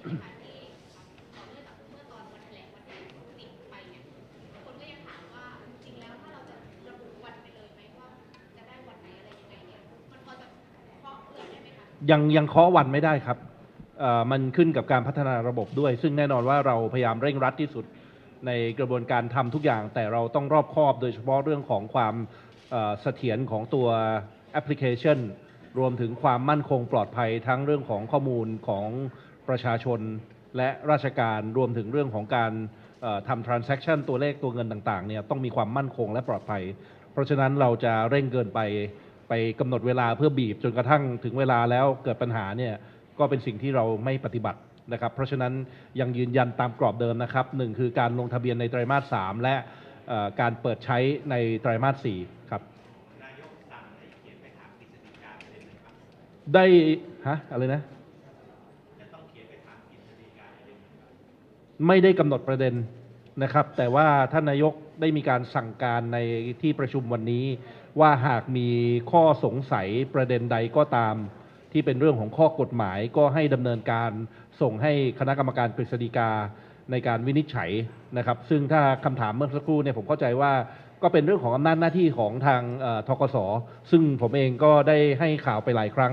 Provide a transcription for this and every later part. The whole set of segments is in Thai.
ยคนก็ยังถามว่าจริงแล้วถ้าเราจะระบุวันไปเลยไหมก็จะได้วันอะไรยังไงเนี่ยมันพอจะเคาะเผื่อได้ไหมคะยังยังเคาะวันไม่ได้ครับ มันขึ้นกับการพัฒนาระบบด้วย ซึ่งแน่นอนว่าเราพยายามเร่งรัดที่สุดในกระบวนการทำทุกอย่าง แต่เราต้องรอบคอบโดยเฉพาะเรื่องของความเสถียรของตัวแอปพลิเคชัน รวมถึงความมั่นคงปลอดภัยทั้งเรื่องของข้อมูลของ ประชาชนและราชการรวมถึงเรื่องของการเอ่อทำ transaction ตัวเลขตัวเงินต่างๆเนี่ยต้องมีความมั่นคงและปลอดภัย เพราะฉะนั้นเราจะเร่งเกินไปไปกำหนดเวลาเพื่อบีบจนกระทั่งถึงเวลาแล้วเกิดปัญหาเนี่ยก็เป็นสิ่งที่เราไม่ปฏิบัตินะครับ เพราะฉะนั้นยังยืนยันตามกรอบเดิมนะครับหนึ่งคือการลงทะเบียนในไตรมาส 3 และเอ่อการเปิดใช้ในไตรมาส 4 ครับได้ฮะอะไรนะ ไม่ได้กำหนดประเด็นนะครับ แต่ว่าท่านนายกได้มีการสั่งการในที่ประชุมวันนี้ ว่าหากมีข้อสงสัยประเด็นใดก็ตาม ที่เป็นเรื่องของข้อกฎหมายก็ให้ดำเนินการส่งให้คณะกรรมการกฤษฎีกาในการวินิจฉัยนะครับ ซึ่งถ้าคำถามเมื่อสักครู่เนี่ยผมเข้าใจว่าก็เป็นเรื่องของอำนาจหน้าที่ของทางทกสซึ่งผมเองก็ได้ให้ข่าวไปหลายครั้ง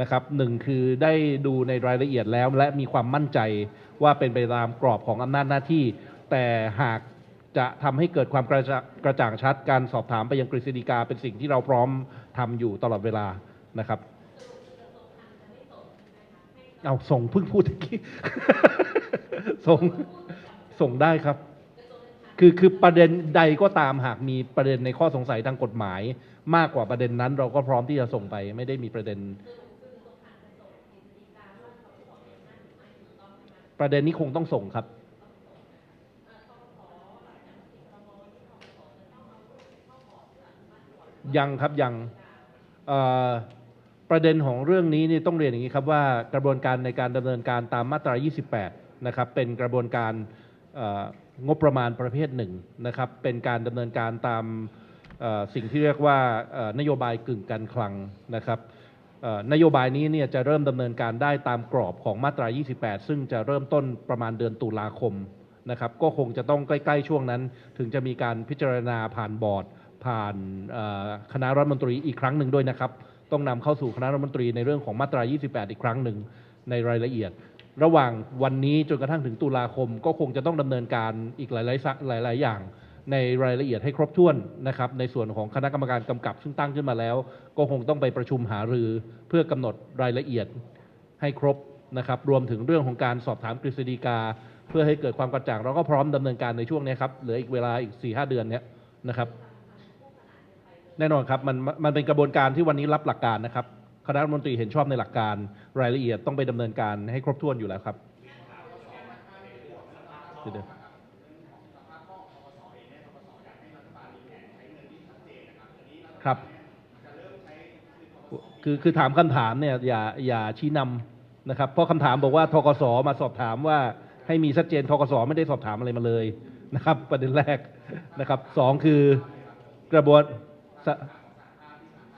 นะครับหนึ่งคือได้ดูในรายละเอียดแล้ว และมีความมั่นใจว่าเป็นไปตามกรอบของอำนาจหน้าที่ แต่หากจะทำให้เกิดความกระจ่างกระจ่างชัด การสอบถามไปยังกฤษฎีกาเป็นสิ่งที่เราพร้อมทำอยู่ตลอดเวลานะครับเอาส่งเพิ่งพูดตะกี้ส่งส่งได้ครับ คือคือประเด็นใดก็ตามหากมีประเด็นในข้อสงสัยทางกฎหมาย มากกว่าประเด็นนั้น เราก็พร้อมที่จะส่งไป ไม่ได้มีประเด็น ประเด็นนี้คงต้องส่งครับยังครับยังประเด็นของเรื่องนี้นี่ต้องเรียนอย่างนี้ครับว่ากระบวนการในการดำเนินการตามมาตรา 28 นะครับ เป็นกระบวนการงบประมาณประเภทหนึ่งนะครับ เป็นการดำเนินการตามสิ่งที่เรียกว่านโยบายกึ่งการคลังนะครับ นโยบายนี้เนี่ยจะเริ่มดำเนินการได้ตามกรอบของมาตรา 28 ซึ่งจะเริ่มต้นประมาณเดือนตุลาคมนะครับ ก็คงจะต้องใกล้ ๆ ช่วงนั้น ถึงจะมีการพิจารณาผ่านบอร์ด ผ่านคณะรัฐมนตรีอีกครั้งหนึ่งด้วยนะครับ ต้องนำเข้าสู่คณะรัฐมนตรีในเรื่องของมาตรา 28 อีกครั้งหนึ่งในรายละเอียด ระหว่างวันนี้จนกระทั่งถึงตุลาคม ก็คงจะต้องดำเนินการอีกหลายๆหลาย ๆ อย่าง ในรายละเอียดให้ครบถ้วนนะครับในส่วนของคณะกรรมการกำกับซึ่งตั้งขึ้นมาแล้ว ก็คงต้องไปประชุมหารือเพื่อกำหนดรายละเอียดให้ครบนะครับรวมถึงเรื่องของการสอบถามกฤษฎีกา เพื่อให้เกิดความกระจ่างเราก็พร้อมดำเนินการในช่วงนี้ครับเหลืออีกเวลาอีก 4-5 เดือนเนี้ยนะครับ แน่นอนครับมันมันเป็นกระบวนการที่วันนี้รับหลักการนะครับคณะรัฐมนตรีเห็นชอบในหลักการรายละเอียดต้องไปดำเนินการให้ครบถ้วนอยู่แล้วครับเดี๋ยว ครับ คือคือถามคำถามเนี่ยอย่าอย่าชี้นำนะครับ เพราะคำถามบอกว่าทกสมาสอบถามว่าให้มีชัดเจนทกสไม่ได้สอบถามอะไรมาเลยนะครับ ประเด็นแรกนะครับสองคือกระบวน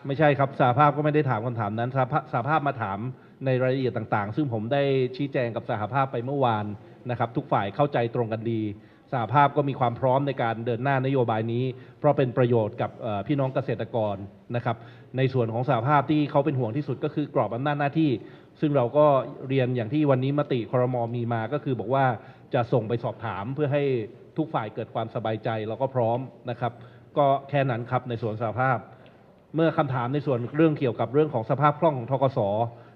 ไม่ใช่ครับสาภาพก็ไม่ได้ถามคำถามนั้นสาภาพสาภาพมาถามในรายละเอียดต่าง ๆ ซึ่งผมได้ชี้แจงกับสหภาพไปเมื่อวานนะครับ ทุกฝ่ายเข้าใจตรงกันดี สหภาพก็มีความพร้อมในการเดินหน้านโยบายนี้ เพราะเป็นประโยชน์กับพี่น้องเกษตรกรนะครับในส่วนของสหภาพที่เขาเป็นห่วงที่สุดก็คือกรอบอำนาจหน้าที่ ซึ่งเราก็เรียนอย่างที่วันนี้มติครมมีมาก็คือบอกว่าจะส่งไปสอบถามเพื่อให้ทุกฝ่ายเกิดความสบายใจเราก็พร้อมนะครับ ก็แค่นั้นครับในส่วนสหภาพ เมื่อคำถามในส่วนเรื่องเกี่ยวกับเรื่องของสภาพคล่องของทกส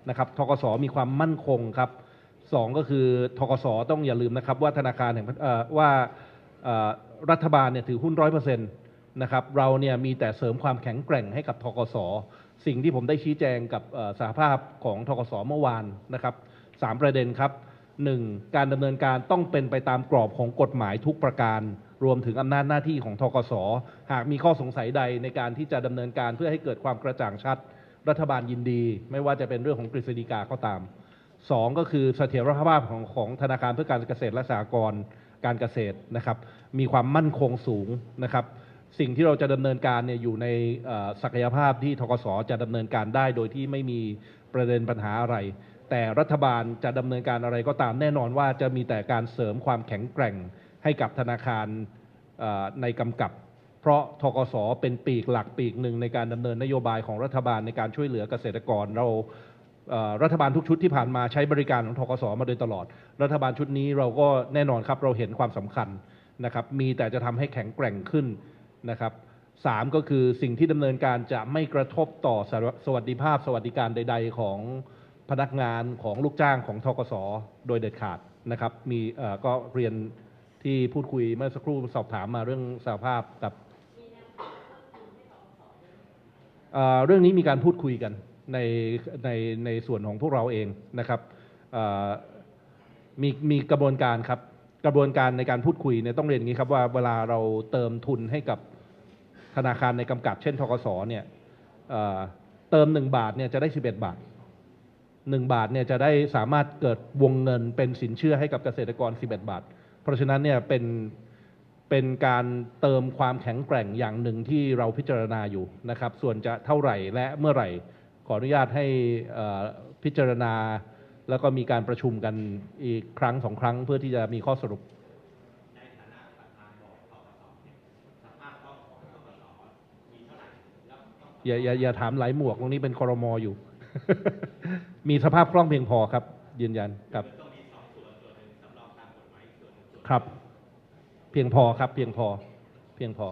นะครับทกสมีความมั่นคงครับ สองก็คือทกสต้องอย่าลืมนะครับว่าธนาคารแห่งว่ารัฐบาลเนี่ยถือหุ้นร้อยเปอร์เซ็นต์นะครับเราเนี่ยมีแต่เสริมความแข็งแกร่งให้กับทกสสิ่งที่ผมได้ชี้แจงกับสหภาพของทกสเมื่อวานนะครับสามประเด็นครับหนึ่งการดำเนินการต้องเป็นไปตามกรอบของกฎหมายทุกประการ รวมถึงอำนาจหน้าที่ของทกสหากมีข้อสงสัยใดในการที่จะดำเนินการเพื่อให้เกิดความกระจ่างชัด รัฐบาลยินดี ไม่ว่าจะเป็นเรื่องของกฤษฎีกาก็ตาม สองก็คือเสถียรภาพของของธนาคารเพื่อการเกษตรและสหกรณ์การเกษตรนะครับ มีความมั่นคงสูงนะครับ สิ่งที่เราจะดำเนินการเนี่ยอยู่ในศักยภาพที่ทกสจะดำเนินการได้ โดยที่ไม่มีประเด็นปัญหาอะไร แต่รัฐบาลจะดำเนินการอะไรก็ตามแน่นอนว่าจะมีแต่การเสริมความแข็งแกร่งให้กับธนาคารในกำกับเพราะทกสเป็นปีกหลักปีกหนึ่งในการดำเนินนโยบายของรัฐบาลในการช่วยเหลือเกษตรกรเรา รัฐบาลทุกชุดที่ผ่านมาใช้บริการของทกสมาโดยตลอด รัฐบาลชุดนี้เราก็แน่นอนครับเราเห็นความสำคัญนะครับมีแต่จะทำให้แข็งแกร่งขึ้นนะครับสามก็คือสิ่งที่ดำเนินการจะไม่กระทบต่อสวัสดิภาพ สวัสดิการใด ๆ ของพนักงานของลูกจ้างของทกสโดยเด็ดขาดนะครับมีก็เรียนที่พูดคุยเมื่อสักครู่สอบถามมาเรื่องสหภาพกับเรื่องนี้มีการพูดคุยกัน ในในในส่วนของพวกเราเองนะครับมีมีกระบวนการครับกระบวนการในการพูดคุยเนี่ยต้องเรียนอย่างนี้ครับว่าเวลาเราเติมทุนให้กับธนาคารในกำกับ เช่นทกสเนี่ยเเติมหนึ่งบาทเนี่ยจะได้สิบเอ็ดบาทหนึ่งบาทเนี่ยจะได้สามารถเกิดวงเงินเป็นสินเชื่อให้กับเกษตรกร 11 บาท เพราะฉะนั้นเนี่ยเป็นเป็นการเติมความแข็งแกร่งอย่างหนึ่งที่เราพิจารณาอยู่นะครับ ส่วนจะเท่าไหร่และเมื่อไหร่ ออนุญาตให้พิจารณา แล้วก็มีการประชุมกันอีกครั้งสองครั้งเพื่อที่จะมีข้อสรุปอย่าอย่าอย่าถามหลายหมวกตรงนี้เป็นคอรมออยู่ มีสภาพคล่องเพียงพอครับ ยืนยันครับ ครับ เพียงพอครับ เพียงพอ เพียงพอ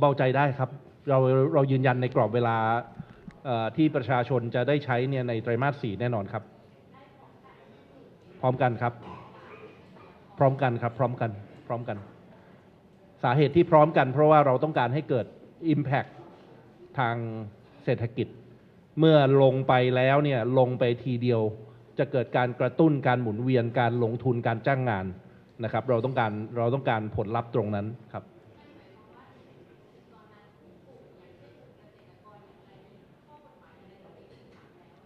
เบาใจได้ครับ เราเรายืนยันในกรอบเวลาที่ประชาชนจะได้ใช้เนี่ยในไตรมาสสี่แน่นอนครับ พร้อมกันครับ พร้อมกันครับ พร้อมกัน พร้อมกัน สาเหตุที่พร้อมกัน เพราะว่าเราต้องการให้เกิด Impact ทางเศรษฐกิจ เมื่อลงไปแล้วเนี่ยลงไปทีเดียวจะเกิดการกระตุ้นการหมุนเวียนการลงทุนการจ้างงานนะครับ เราต้องการเราต้องการผลลัพธ์ตรงนั้นครับ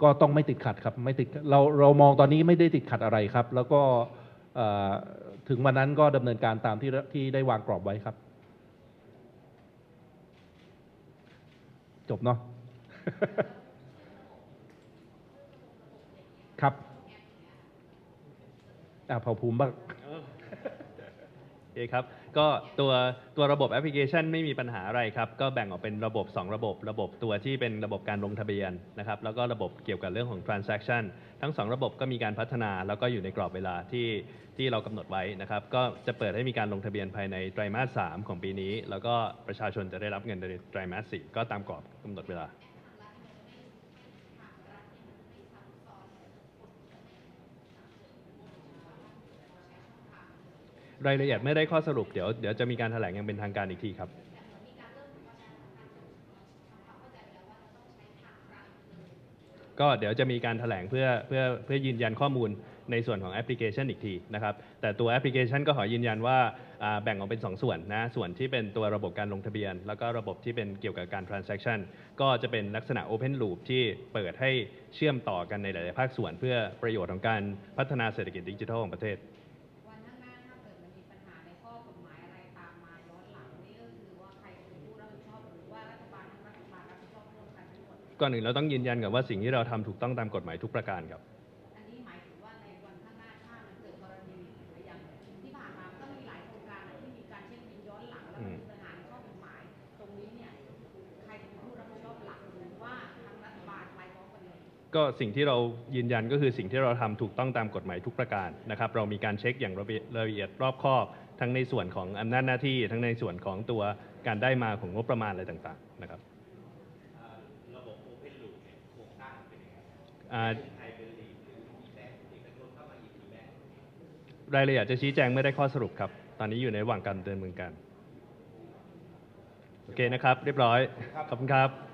ก็ต้องไม่ติดขัดครับไม่ติดเราเรามองตอนนี้ไม่ได้ติดขัดอะไรครับ แล้วก็ถึงวันนั้นก็ดำเนินการตามที่ที่ได้วางกรอบไว้ครับ จบเนาะครับอ่าเผาภูมิบ้าง คครับ ก็ตัวตัวระบบแอปพลิเคชันไม่มีปัญหาอะไรครับ ก็แบ่งออกเป็นระบบ 2 ระบบ ระบบตัวที่เป็นระบบการลงทะเบียนนะครับ แล้วก็ระบบเกี่ยวกับเรื่องของ transaction ทั้ง 2 ระบบก็มีการพัฒนา แล้วก็อยู่ในกรอบเวลาที่ที่เรากำหนดไว้นะครับ ก็จะเปิดให้มีการลงทะเบียนภายในไตรมาส 3 ของปีนี้ แล้วก็ประชาชนจะได้รับเงินในไตรมาส 4 ก็ตามกรอบกำหนดเวลา รายละเอียดไม่ได้ข้อสรุปเดี๋ยวเดี๋ยวจะมีการแถลงอย่างเป็นทางการอีกทีครับ ก็เดี๋ยวจะมีการแถลงเพื่อเพื่อเพื่อยืนยันข้อมูลในส่วนของแอปพลิเคชันอีกทีนะครับ แต่ตัวแอปพลิเคชันก็ขอยืนยันว่าแบ่งออกเป็น 2 ส่วนนะ ส่วนที่เป็นตัวระบบการลงทะเบียน แล้วก็ระบบที่เป็นเกี่ยวกับการ transaction ก็จะเป็นลักษณะ open loop ที่เปิดให้เชื่อมต่อกันในหลาย ๆ ภาคส่วน เพื่อประโยชน์ของการพัฒนาเศรษฐกิจดิจิทัลของประเทศ ก่อนอื่นเราต้องยืนยันกับว่าสิ่งที่เราทำถูกต้องตามกฎหมายทุกประการครับอันนี้หมายถึงว่าในวันข้างหน้าถ้ามันเกิดกรณีหรืออย่างที่ผ่านมาก็มีหลายโครงการที่มีการเช็คบินย้อนหลังแล้วมันมีปัญหาในข้อกฎหมายตรงนี้เนี่ยใครเป็นผู้รับผิดชอบหลักหรือว่าทั้งรัฐบาลไปพร้อมกันเลยก็สิ่งที่เรายืนยันก็คือสิ่งที่เราทำถูกต้องตามกฎหมายทุกประการนะครับเรามีการเช็คอย่างละเอียดละเอียดรอบคอบทั้งในส่วนของอำนาจหน้าที่ ทั้งในส่วนของตัวการได้มาของงบประมาณอะไรต่างๆนะครับระบบ Open Loop โครงสร้างเป็นยังไง รายละเอียดจะชี้แจงไม่ได้ข้อสรุปครับ ตอนนี้อยู่ในระหว่างการดำเนินการ โอเคนะครับ เรียบร้อย ขอบคุณครับ